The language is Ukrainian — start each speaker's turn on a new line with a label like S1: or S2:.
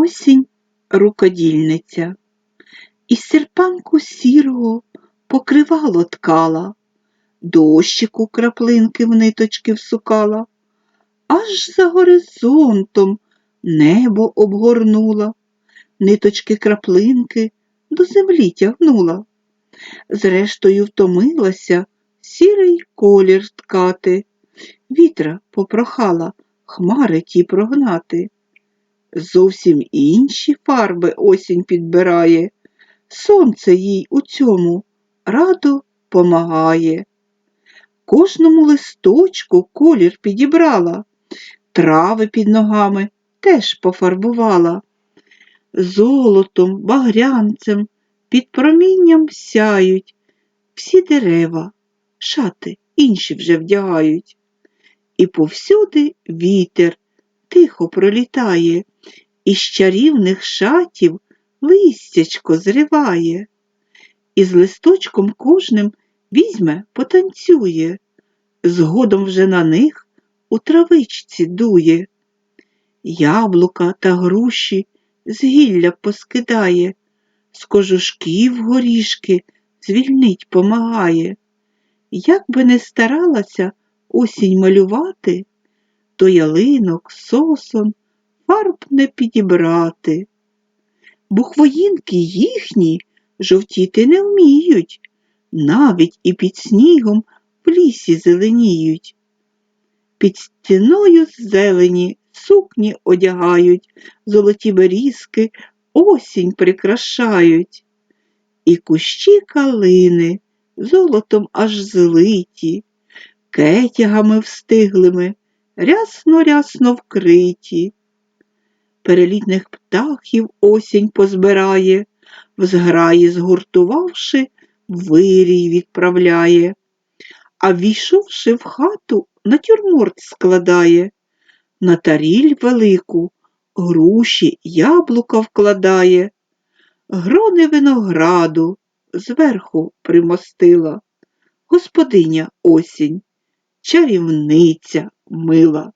S1: осінь рукодільниця. Із серпанку сірого покривало ткала, дощику краплинки в ниточки всукала, аж за горизонтом небо обгорнула, ниточки краплинки до землі тягнула. Зрештою втомилася сірий колір ткати, вітра попрохала хмари ті прогнати. Зовсім інші фарби осінь підбирає, сонце їй у цьому радо помагає. Кожному листочку колір підібрала, трави під ногами теж пофарбувала. Золотом, багрянцем, під промінням сяють, всі дерева, шати інші вже вдягають. І повсюди вітер тихо пролітає, із чарівних шатів листячко зриває, і з листочком кожним візьме, потанцює, згодом вже на них у травичці дує. Яблука та груші з гілля поскидає, з кожушків горішки звільнить помагає. Як би не старалася осінь малювати, то ялинок, сосон фарб не підібрати. Бо хвоїнки їхні жовтіти не вміють, навіть і під снігом в лісі зеленіють. Під стіною зелені сукні одягають, золоті берізки осінь прикрашають. І кущі калини золотом аж злиті, кетягами встиглими, рясно-рясно вкриті. Перелітних птахів осінь позбирає, в зграї згуртувавши, вирій відправляє, а війшовши в хату, натюрморт складає, на таріль велику груші яблука вкладає, грони винограду зверху примостила, господиня осінь, чарівниця мила.